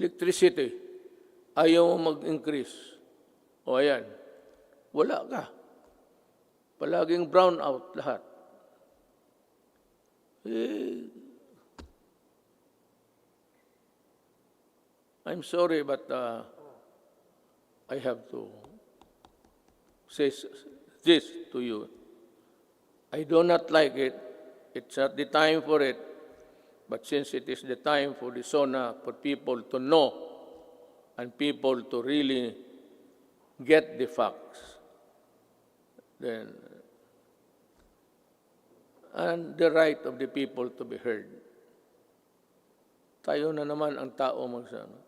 electricity, ayaw mo mag-increase. O ayan, wala ka. Palaging brown out lahat. Eh, I'm sorry, but uh, I have to say this to you. I do not like it. It's not the time for it. But since it is the time for the SONA, for people to know and people to really get the facts, then, and the right of the people to be heard. Tayo na naman ang tao magsama.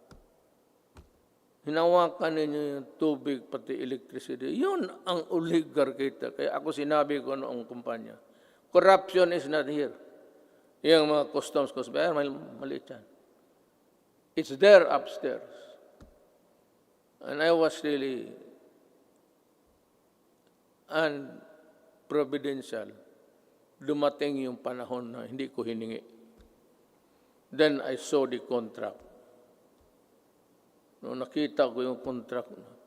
Hinawakan ninyo yung tubig, pati electricity. Yun ang oligarchy. Kaya ako sinabi ko noong kumpanya, corruption is not here. Yung mga customs, customs, ay, mal maliit yan. It's there upstairs. And I was really unprovidential. Dumating yung panahon na hindi ko hiningi. Then I saw the contract. Nung nakita ko yung contract na,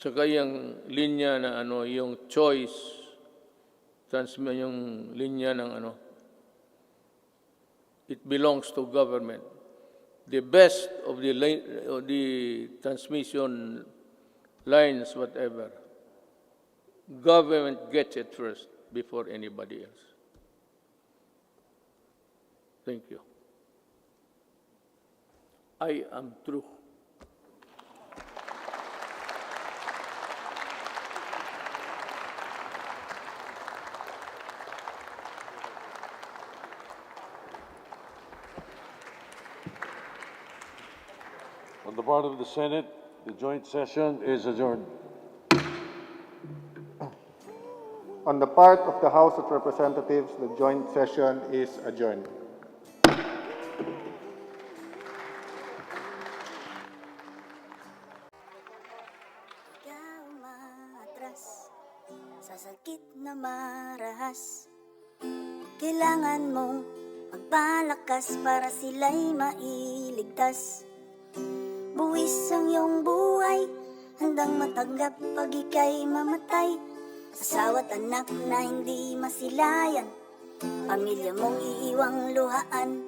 Tsaka yung linya na ano, yung choice, transmit yung linya ng ano, it belongs to government. The best of the, li- of the transmission lines, whatever, government gets it first before anybody else. Thank you. I am true. On the part of the Senate, the joint session is adjourned. On the part of the House of Representatives, the joint session is adjourned. Ikaw umatras sa sakit na marahas Kailangan mong magpalakas para sila'y mailigtas Buwis ang iyong buhay, handang matanggap pag ika'y mamatay. Asawa't anak na hindi masilayan Pamilya mong iiwang luhaan.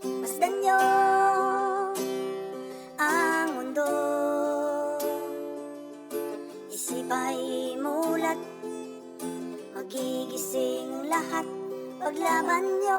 Masdan niyo ang mundo. Isip ay mulat Magigising lahat Paglaban niyo